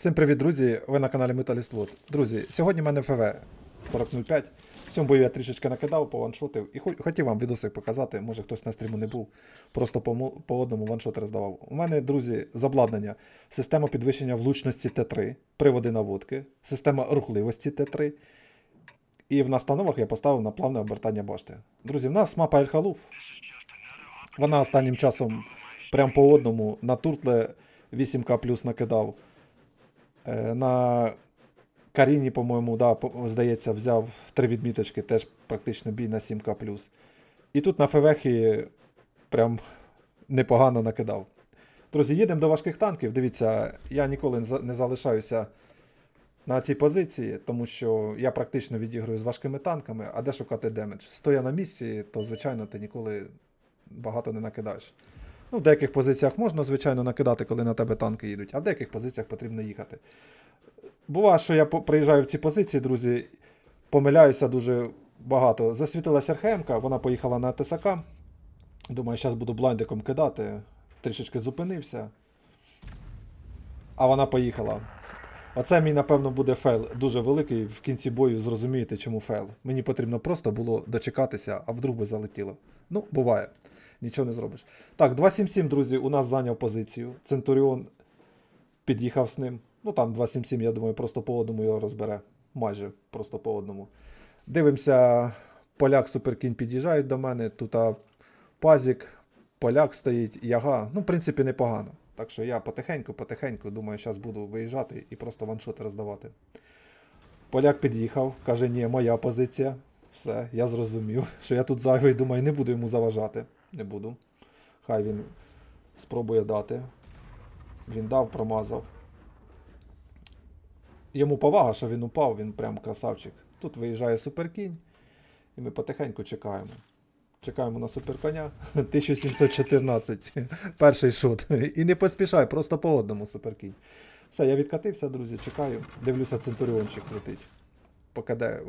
Всім привіт, друзі! Ви на каналі Металіст Вод. Друзі, сьогодні в мене ФВ 4005. В цьому бою я трішечки накидав, пованшотив і хотів вам відосик показати, може хтось на стріму не був, просто по, по одному ваншоти роздавав. У мене, друзі, з обладнання, система підвищення влучності Т3, приводи наводки, система рухливості Т3. І в настановах я поставив на плавне обертання башти. Друзі, в нас мапа Ельхалуф. Вона останнім часом прям по одному на туртле 8К плюс накидав. Е, На Каріні, по-моєму, да, здається, взяв три відміточки, теж практично бій на 7К. І тут на Февехі прям непогано накидав. Друзі, їдемо до важких танків. Дивіться, я ніколи не залишаюся на цій позиції, тому що я практично відіграю з важкими танками, а де шукати демедж? Стоя на місці, то звичайно ти ніколи багато не накидаєш. Ну, в деяких позиціях можна, звичайно, накидати, коли на тебе танки їдуть, а в деяких позиціях потрібно їхати. Буває, що я приїжджаю в ці позиції, друзі, помиляюся дуже багато. Засвітилася РХМ, вона поїхала на ТСК. Думаю, зараз буду блайндиком кидати. Трішечки зупинився. А вона поїхала. Оце мій, напевно, буде фейл дуже великий. В кінці бою зрозумієте, чому фейл. Мені потрібно просто було дочекатися, а вдруг би залетіло. Ну, буває. Нічого не зробиш. Так, 277, друзі, у нас зайняв позицію. Центуріон під'їхав з ним. Ну там 277, я думаю, просто по одному його розбере. Майже просто по одному. Дивимося, поляк Суперкінь під'їжджають до мене. Тут а, пазік, поляк стоїть, яга. Ну, в принципі, непогано. Так що я потихеньку, потихеньку, думаю, зараз буду виїжджати і просто ваншоти роздавати. Поляк під'їхав, каже, ні, моя позиція. Все, я зрозумів, що я тут зайвий, думаю, не буду йому заважати. Не буду. Хай він спробує дати. Він дав, промазав. Йому повага, що він упав, він прям красавчик. Тут виїжджає суперкінь, і ми потихеньку чекаємо. Чекаємо на суперконя. 1714. Перший шут. І не поспішай, просто по одному суперкінь. Все, я відкатився, друзі, чекаю. Дивлюся, центуріончик летить. Покаде.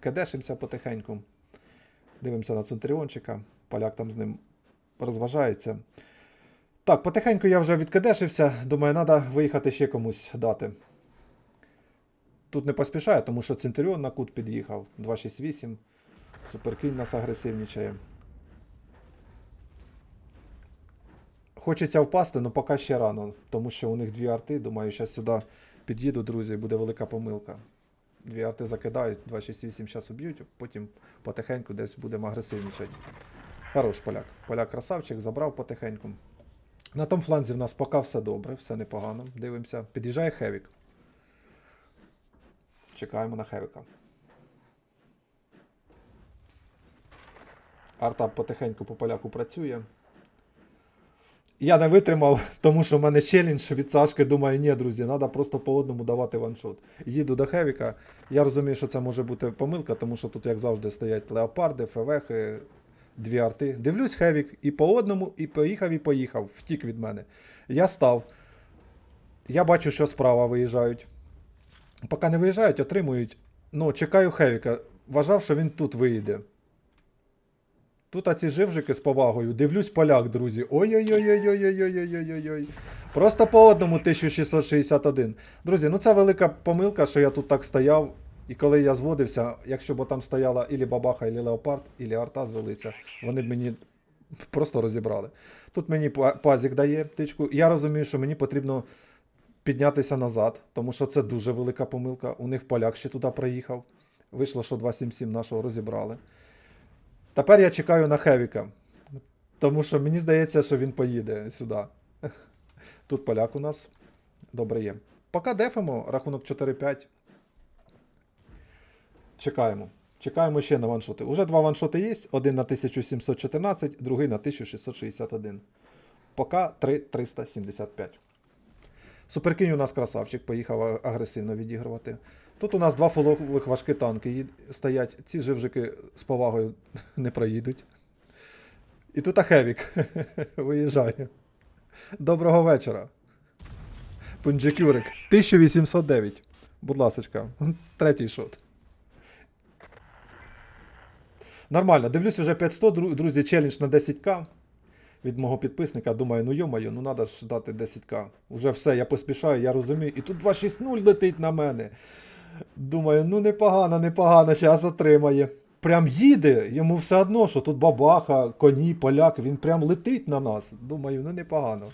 Кадешимося потихеньку. Дивимося на центуріончика. Поляк там з ним розважається. Так, потихеньку я вже відкадешився. Думаю, треба виїхати ще комусь дати. Тут не поспішаю, тому що Центуріон на кут під'їхав. 268. Суперкінь нас агресивнічає. Хочеться впасти, але поки ще рано, тому що у них дві арти. Думаю, зараз сюди під'їду, друзі, буде велика помилка. Дві арти закидають, 268 зараз уб'ють, потім потихеньку десь будемо агресивнічати. Хорош поляк. Поляк красавчик, забрав потихеньку. На тому фланзі в нас поки все добре, все непогано. Дивимося. Під'їжджає Хевік. Чекаємо на Хевіка. Арта потихеньку по поляку працює. Я не витримав, тому що в мене челендж від Сашки. Думаю, ні, друзі, треба просто по одному давати ваншот. Їду до Хевіка. Я розумію, що це може бути помилка, тому що тут, як завжди, стоять леопарди, февехи, дві арти. Дивлюсь, Хевік, і по одному, і поїхав, і поїхав. Втік від мене. Я став. Я бачу, що справа виїжджають. Поки не виїжджають, отримують. Ну, чекаю Хевіка. Вважав, що він тут виїде. Тут оці живжики з повагою. Дивлюсь поляк, друзі. Ой-ой-ой-ой-ой-ой-ой-ой-ой-ой. Просто по одному 1661. Друзі, ну це велика помилка, що я тут так стояв. І коли я зводився, якщо б там стояла ілі бабаха, ілі леопард, ілі арта звелися, вони б мені просто розібрали. Тут мені пазік дає тичку. Я розумію, що мені потрібно піднятися назад, тому що це дуже велика помилка. У них поляк ще туди проїхав. Вийшло, що 277 нашого розібрали. Тепер я чекаю на Хевіка. Тому що мені здається, що він поїде сюди. Тут поляк у нас. Добре є. Поки дефимо, рахунок 4-5. Чекаємо. Чекаємо ще на ваншоти. Уже два ваншоти є. Один на 1714, другий на 1661. Поки 3375. Суперкінь у нас красавчик, поїхав агресивно відігрувати. Тут у нас два фолових важкі танки стоять. Ці живжики з повагою не проїдуть. І тут Ахевік виїжджає. Доброго вечора. Пунджикюрик. 1809. Будь ласочка, третій шот. Нормально, дивлюсь вже 500, дру- друзі, челендж на 10к. від мого підписника. Думаю, ну йомаю, ну треба ж дати 10к. Уже все, я поспішаю, я розумію. І тут 260 летить на мене. Думаю, ну непогано, непогано, зараз отримає. Прям їде, йому все одно, що тут бабаха, коні, поляк, він прям летить на нас. Думаю, ну непогано.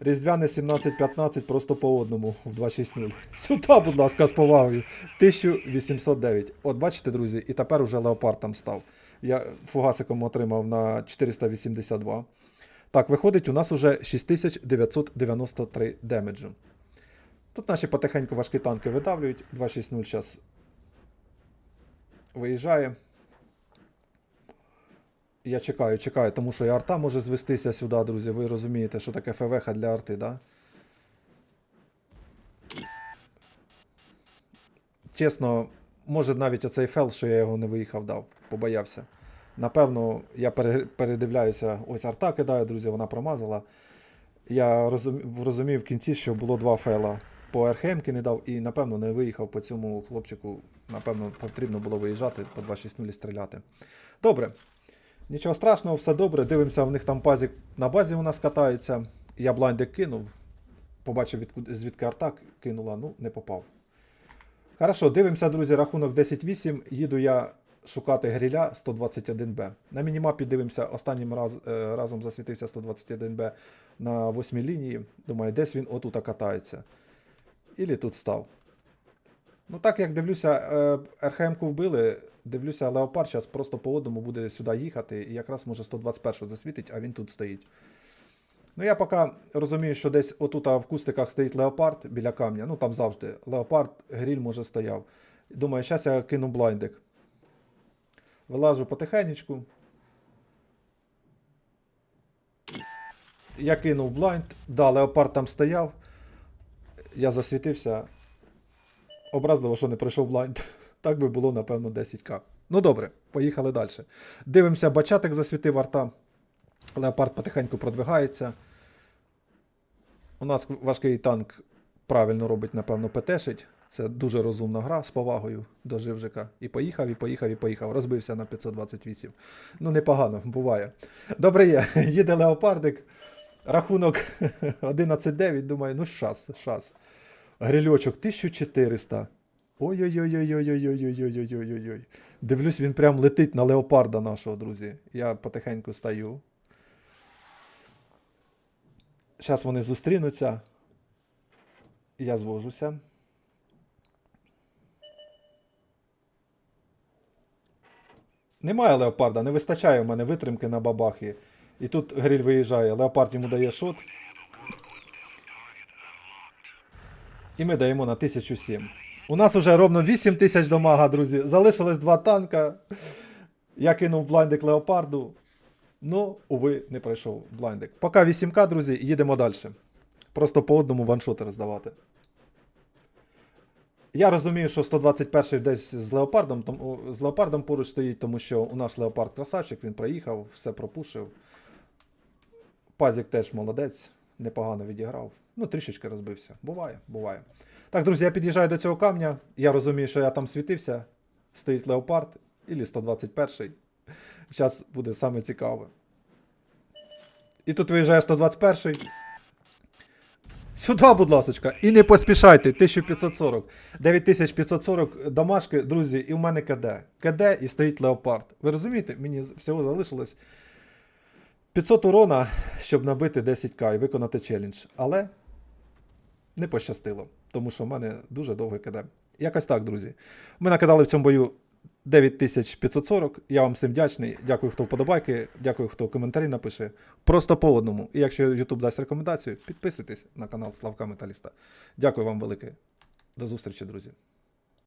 Різдвяне 17-15 просто по одному в 260. Сюди, будь ласка, з повагою. 1809. От бачите, друзі, і тепер уже леопард там став. Я фугасиком отримав на 482. Так, виходить, у нас уже 6993 демеджу. Тут наші потихеньку важкі танки видавлюють. 260 зараз виїжджає. Я чекаю, чекаю, тому що і арта може звестися сюди, друзі. Ви розумієте, що таке ФВХ для арти, да? Чесно, може навіть оцей фел, що я його не виїхав, дав, побоявся. Напевно, я передивляюся, ось арта кидає, друзі, вона промазала. Я розум- розумів в кінці, що було два фейла. По РХМ не дав і, напевно, не виїхав по цьому хлопчику. Напевно, потрібно було виїжджати по 2.6.0 і стріляти. Добре. Нічого страшного, все добре. Дивимося, в них там пазик на базі у нас катається. Я блайндик кинув. Побачив, відкуди- звідки арта кинула, ну, не попав. Хорошо, дивимося, друзі, рахунок 10-8. Їду я шукати гріля 121Б. На мінімапі дивимося, останнім раз, е, разом засвітився 121Б на восьмій лінії. Думаю, десь він отут катається. Ілі тут став. Ну так як дивлюся, е, РХМ-ку вбили, дивлюся, Леопард зараз просто по одному буде сюди їхати і якраз може 121 засвітить, а він тут стоїть. Ну я поки розумію, що десь отут в кустиках стоїть леопард біля камня. Ну там завжди. Леопард, гріль може стояв. Думаю, зараз я кину блайндик. Вилажу потихенечку. Я кинув блайнд. Да, леопард там стояв. Я засвітився. Образливо, що не пройшов блайнд. Так би було, напевно, 10к. Ну добре, поїхали далі. Дивимося, бачатик засвітив арта. Леопард потихеньку продвигається. У нас важкий танк правильно робить, напевно, ПТшить. Це дуже розумна гра з повагою до живжика. І поїхав, і поїхав, і поїхав. Розбився на 528. Ну, непогано, буває. Добре є. Їде леопардик. Рахунок 11-9. Думаю, ну шас, шас. Грильочок 1400. Ой-ой-ой-ой-ой-ой-ой-ой-ой-ой-ой. Дивлюсь, він прям летить на леопарда нашого, друзі. Я потихеньку стаю. Зараз вони зустрінуться. Я звожуся. Немає леопарда, не вистачає в мене витримки на бабахи. І тут гриль виїжджає, леопард йому дає шот. І ми даємо на 1007. У нас уже ровно 8 тисяч домага, друзі. Залишилось два танка. Я кинув блайндик леопарду. Ну, уви, не пройшов блайндик. Поки 8К, друзі, їдемо далі. Просто по одному ваншоти роздавати. Я розумію, що 121-й десь з леопардом, тому, з леопардом поруч стоїть, тому що у нас леопард красавчик, він проїхав, все пропушив. Пазік теж молодець, непогано відіграв. Ну, трішечки розбився. Буває, буває. Так, друзі, я під'їжджаю до цього камня. Я розумію, що я там світився. Стоїть леопард, ілі 121. Зараз буде саме цікаве. І тут виїжджає 121. Сюди, будь ласка, і не поспішайте, 1540. 9540 домашки, друзі, і в мене КД. КД і стоїть леопард. Ви розумієте, мені всього залишилось 500 урона, щоб набити 10к і виконати челендж. Але не пощастило, тому що в мене дуже довге КД. Якось так, друзі. Ми накидали в цьому бою 9540. Я вам всім вдячний. Дякую, хто вподобайки, дякую, хто коментарі напише. Просто по одному. І якщо YouTube дасть рекомендацію, підписуйтесь на канал Славка Металіста. Дякую вам велике. До зустрічі, друзі.